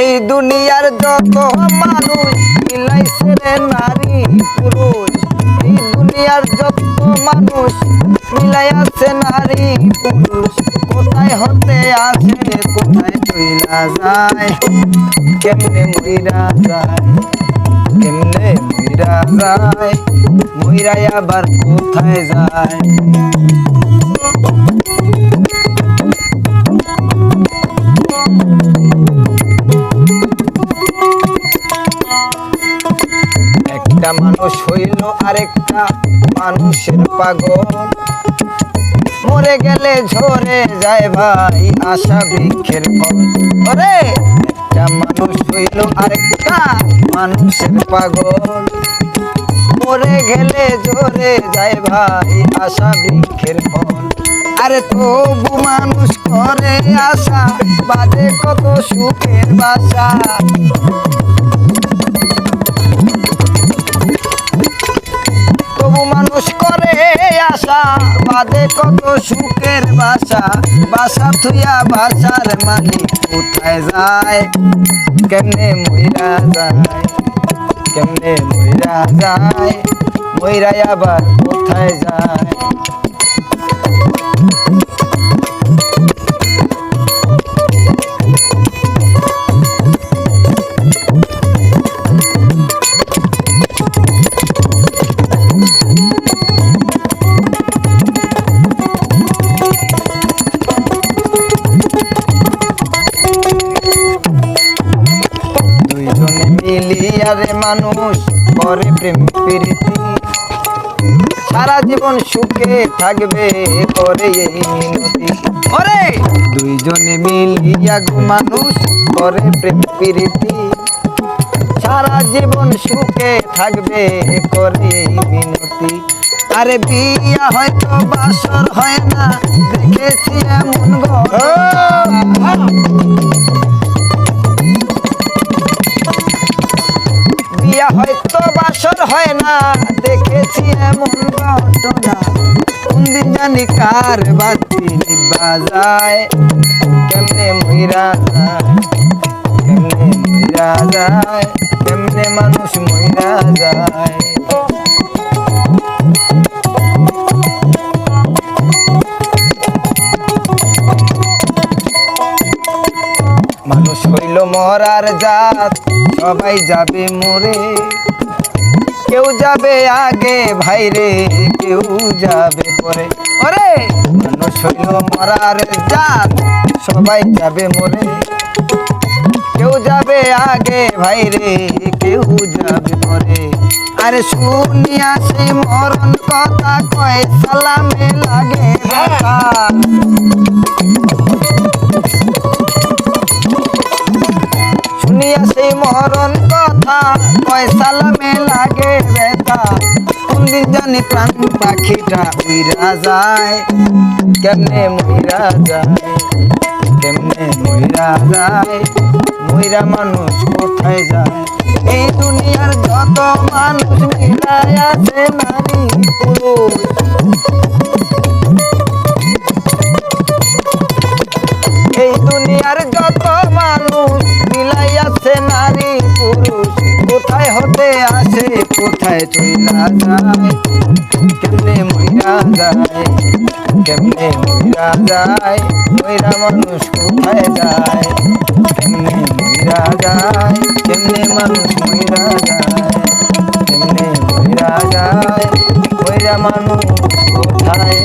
এই দুনিয়ার যত মানুষ নারী পুরুষ, এই দুনিয়ার যত মানুষ মিলাই আছে নারী পুরুষ, কোথায় হতে আছে কোথায় চইলা যায়? কেমনে মইরা যায়? কেমনে মইরা যায়? মইরাই আবার কোথায় যায়? একটা মানুষ হইল আরেকটা মানুষের পাগল। মরে গেলে ঝরে যায় ভাই আশা বৃক্ষের ফল। একটা মানুষ হইল আরেকটা মানুষের পাগল। মরে গেলে ঝরে যায় ভাই আশা বৃক্ষের ফল। আরে তবু মানুষ করে আশা, বাজে কত সুখের বাসা। তবু মানুষ করে আশা বাদে কত সুখের বাসা। বাসা থুইয়া বাসার মালিক কোথায় যায়? কেমনে মইরা যায়? কেমনে মইরা যায়? মইরাই আবার কোথায় যায়? মানুষ করে প্রেম প্রীতি। সারা জীবন সুখে থাকবে করে এই মিনতি। ওরে! দুইজনে মিলিয়া গো মানুষ করে প্রেম প্রীতি। সারা জীবন সুখে থাকবে করে এই মিনতি। আরে বিয়া হয়তো বাসর হয় না, দেখেছি এমন ঘটনা। ঘটনা। কোনদিন জানি কার বাতি নিবা যায় কেমনে মহিরা যায়, কেমনে মহিরা যায়, কেমনে মানুষ মহিরা যায়। মানুষ হইল মরার জাত, সবাই যাবে মরে। কেউ যাবে আগে ভাইরে কেউ যাবে পরে। ওরে! মানুষ মরার জাত, সবাই যাবে মরে। কেউ যাবে আগে ভাইরে কেউ যাবে পরে। আরে শুনিয়া সেই মরণ কথা কয়, সালামে লাগে শুনিয়া সেই মরণ কথা কয়, সালামে জানি প্রাণ পাখিটা উইরা যায়? কেমনে মইরা যায়? কেমনে মইরা যায়? মইরা মানুষ কোথায় যায়? এই দুনিয়ার যত মানুষ মিলায় আছে নারী পুরুষ। এই দুনিয়ার যত মানুষ মিলাই আছে নারী পুরুষ। কোথায় হতে আসে, কোথায় চইলা যায়? কেমনে মইরা যায়? কেমনে মইরা যায়? মইরা মানুষ কোথায় যায়? কেমনে মইরা যায়? কেমনে মানুষ মইরা যায়? কেমনে মইরা যায়? মইরা মানুষ কোথায়